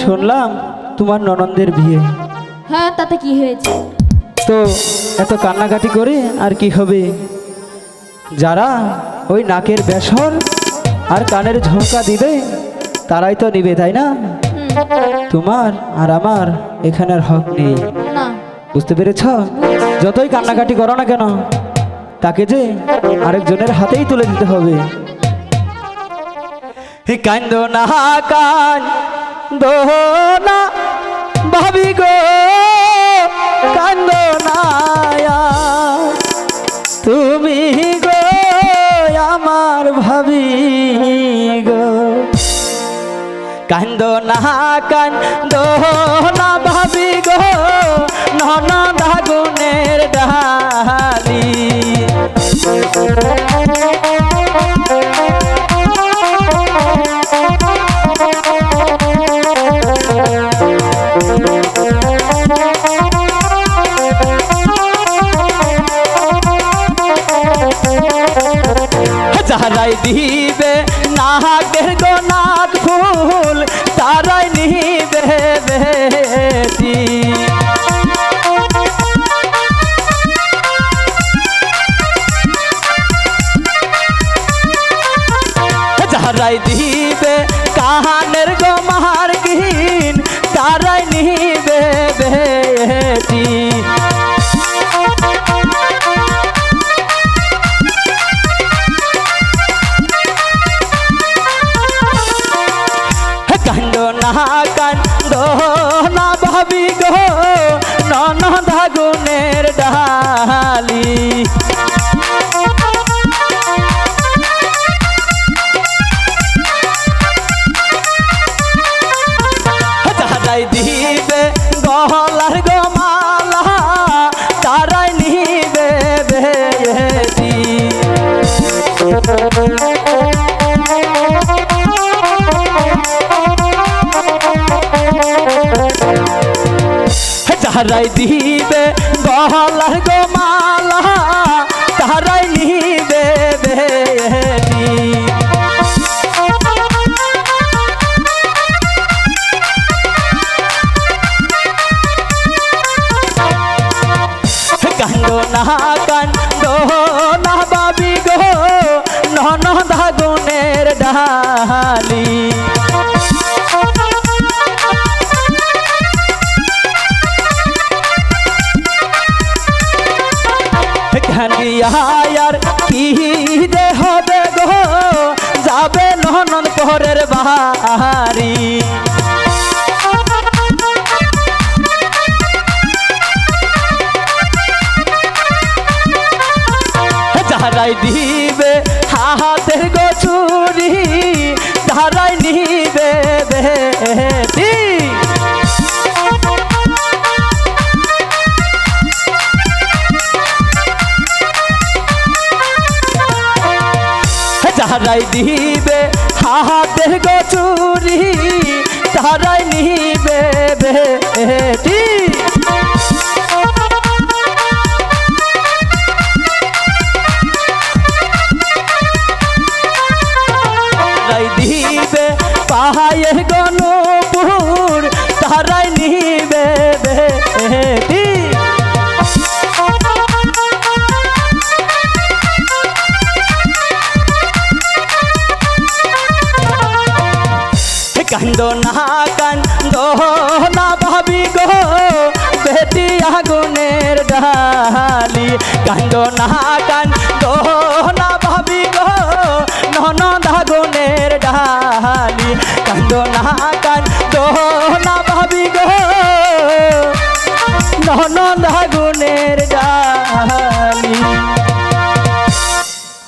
শুনলাম তোমার ননন্দের বিয়ে। হ্যাঁ তাতে কি হয়েছে? তো এত কান্নাকাটি করে আর কি হবে? যারা ওই নাকের বেসর আর কানের ঝোঁকা দিবে তারাই তো নিবে তাই না? তোমার আর আমার এখানে আর হক নেই। বুঝতে পেরেছ? যতই কান্নাকাটি করো না কেন তাকে যে আরেকজনের হাতেই তুলে দিতে হবে। কান্দ না কান্দ না ভাবি গো কান্দ না আর। তুমি গো, আমার ভাবি গো কান্দো না কান্দ না ভাবি গো নন যারাই দিবে নাগের গো নাগ ফুল তারাই নিবে বেটি যারাই দিবে না ভাবি গো তারাই দিবে গলার গো মালা তারাই নিবে কান্দ না কান্দ না বাবি গো নন দাগুনের ডালি। কি দে হবে গো যাবে ননন পরের বাহারি। যারাই দিবে হাতের গো চুরি তারাই নিবে বেটি যারাই দিবে হাতের গো চুরি তারাই নিবে বেটি। দিবে পাহায়ের গনপুর কান্দ না কান্দ না ভাবি গো, বেটি আগুনের ডালি। কান্দো না কান্দ না ভাবি গো নন আগুনের ডালি। কান্দো না